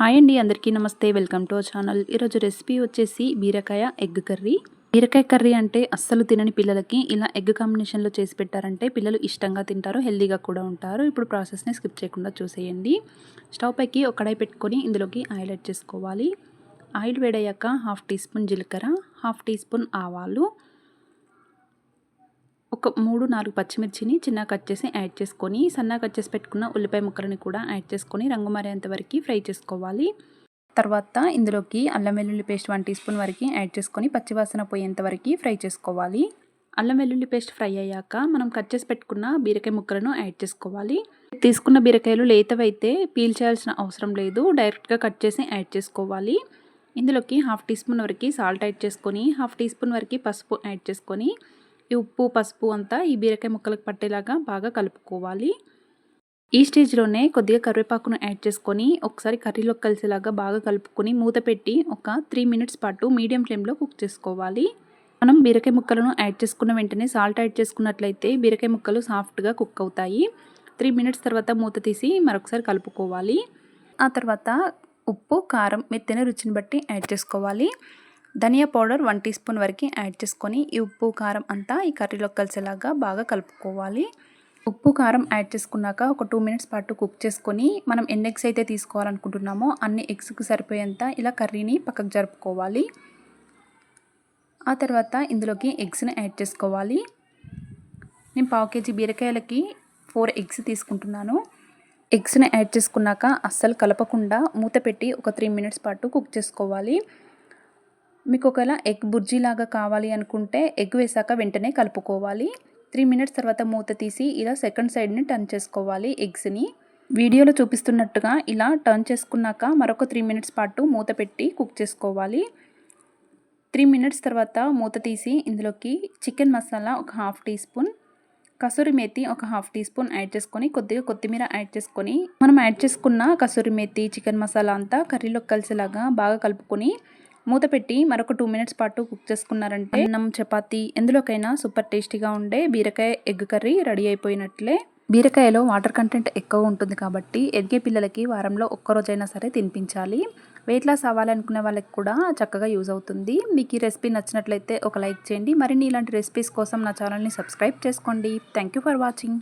Hi అండి అందరికీ నమస్తే. Welcome to channel. ఈరోజు రెసిపీ వచ్చేసి బీరకాయ ఎగ్ కర్రీ. బీరకాయ కర్రీ అంటే అస్సలు తినని పిల్లలకి ఇలా ఎగ్ కాంబినేషన్లో చేసి పెట్టారంటే పిల్లలు ఇష్టంగా తింటారు హెల్దీగా కూడా ఉంటారు. ఇప్పుడు ప్రాసెస్ని స్కిప్ చేయకుండా చూసేయండి. స్టవ్ పైకి ఒక కడాయి పెట్టుకొని ఇందులోకి ఆయిల్ యాడ్ చేసుకోవాలి. ఆయిల్ వేడయ్యాక హాఫ్ టీ స్పూన్ జీలకర్ర హాఫ్ టీ స్పూన్ ఆవాలు ఒక మూడు నాలుగు పచ్చిమిర్చిని చిన్న కట్ చేసి యాడ్ చేసుకొని సన్నగా కట్ చేసి పెట్టుకున్న ఉల్లిపాయ ముక్కలని కూడా యాడ్ చేసుకొని రంగు మారేంత వరకు ఫ్రై చేసుకోవాలి. తర్వాత ఇందులోకి అల్లం వెల్లుల్లి పేస్ట్ వన్ టీ స్పూన్ వరకు యాడ్ చేసుకొని పచ్చివాసన పోయేంత వరకు ఫ్రై చేసుకోవాలి. అల్లం వెల్లుల్లి పేస్ట్ ఫ్రై అయ్యాక మనం కట్ చేసి పెట్టుకున్న బీరకాయ ముక్కలను యాడ్ చేసుకోవాలి. తీసుకున్న బీరకాయలు లేతవైతే పీల్ చేయాల్సిన అవసరం లేదు. డైరెక్ట్గా కట్ చేసి యాడ్ చేసుకోవాలి. ఇందులోకి హాఫ్ టీ స్పూన్ వరకు సాల్ట్ యాడ్ చేసుకొని హాఫ్ టీ స్పూన్ వరకు పసుపు యాడ్ చేసుకొని ఉప్పు పసుపు అంతా ఈ బీరకాయ ముక్కలకు పట్టేలాగా బాగా కలుపుకోవాలి. ఈ స్టేజ్లోనే కొద్దిగా కరివేపాకును యాడ్ చేసుకొని ఒకసారి కర్రీలో కలిసేలాగా బాగా కలుపుకొని మూత పెట్టి ఒక త్రీ మినిట్స్ పాటు మీడియం ఫ్లేమ్లో కుక్ చేసుకోవాలి. మనం బీరకాయ ముక్కలను యాడ్ చేసుకున్న వెంటనే సాల్ట్ యాడ్ చేసుకున్నట్లయితే బీరకాయ ముక్కలు సాఫ్ట్గా కుక్ అవుతాయి. త్రీ మినిట్స్ తర్వాత మూత తీసి మరొకసారి కలుపుకోవాలి. ఆ తర్వాత ఉప్పు కారం మెత్తన రుచిని బట్టి యాడ్ చేసుకోవాలి. ధనియా పౌడర్ వన్ టీ స్పూన్ వరకు యాడ్ చేసుకొని ఈ ఉప్పు కారం అంతా ఈ కర్రీలో కలిసేలాగా బాగా కలుపుకోవాలి. ఉప్పు కారం యాడ్ చేసుకున్నాక ఒక టూ మినిట్స్ పాటు కుక్ చేసుకొని మనం ఎన్ని ఎగ్స్ అయితే తీసుకోవాలనుకుంటున్నామో అన్ని ఎగ్స్కి సరిపోయేంత ఇలా కర్రీని పక్కకు జరుపుకోవాలి. ఆ తర్వాత ఇందులోకి ఎగ్స్ని యాడ్ చేసుకోవాలి. నేను పావు కేజీ బీరకాయలకి ఫోర్ ఎగ్స్ తీసుకుంటున్నాను. ఎగ్స్ని యాడ్ చేసుకున్నాక అస్సలు కలపకుండా మూత పెట్టి ఒక త్రీ మినిట్స్ పాటు కుక్ చేసుకోవాలి. మీకు ఒకవేళ ఎగ్ బుర్జీ లాగా కావాలి అనుకుంటే ఎగ్ వేసాక వెంటనే కలుపుకోవాలి. త్రీ మినిట్స్ తర్వాత మూత తీసి ఇలా సెకండ్ సైడ్ని టర్న్ చేసుకోవాలి ఎగ్స్ని. వీడియోలో చూపిస్తున్నట్టుగా ఇలా టర్న్ చేసుకున్నాక మరొక త్రీ మినిట్స్ పాటు మూత పెట్టి కుక్ చేసుకోవాలి. త్రీ మినిట్స్ తర్వాత మూత తీసి ఇందులోకి చికెన్ మసాలా ఒక హాఫ్ టీ స్పూన్ కసూరి మేతి ఒక హాఫ్ టీ స్పూన్ యాడ్ చేసుకొని కొద్దిగా కొత్తిమీర యాడ్ చేసుకొని మనం యాడ్ చేసుకున్న కసూరి మేతి చికెన్ మసాలా అంతా కర్రీలో కలిసేలాగా బాగా కలుపుకొని మూత పెట్టి మరొక టూ మినిట్స్ పాటు కుక్ చేసుకున్నారంటే అన్నం చపాతీ ఎందులోకైనా సూపర్ టేస్టీగా ఉండే బీరకాయ ఎగ్ కర్రీ రెడీ అయిపోయినట్లే. బీరకాయలో వాటర్ కంటెంట్ ఎక్కువ ఉంటుంది కాబట్టి ఎదిగే పిల్లలకి వారంలో ఒక్కరోజైనా సరే తినిపించాలి. వెయిట్ లాస్ అవ్వాలనుకునే వాళ్ళకి కూడా చక్కగా యూజ్ అవుతుంది. మీకు ఈ రెసిపీ నచ్చినట్లయితే ఒక లైక్ చేయండి. మరిన్ని ఇలాంటి రెసిపీస్ కోసం నా ఛానల్ని సబ్స్క్రైబ్ చేసుకోండి. Thank for watching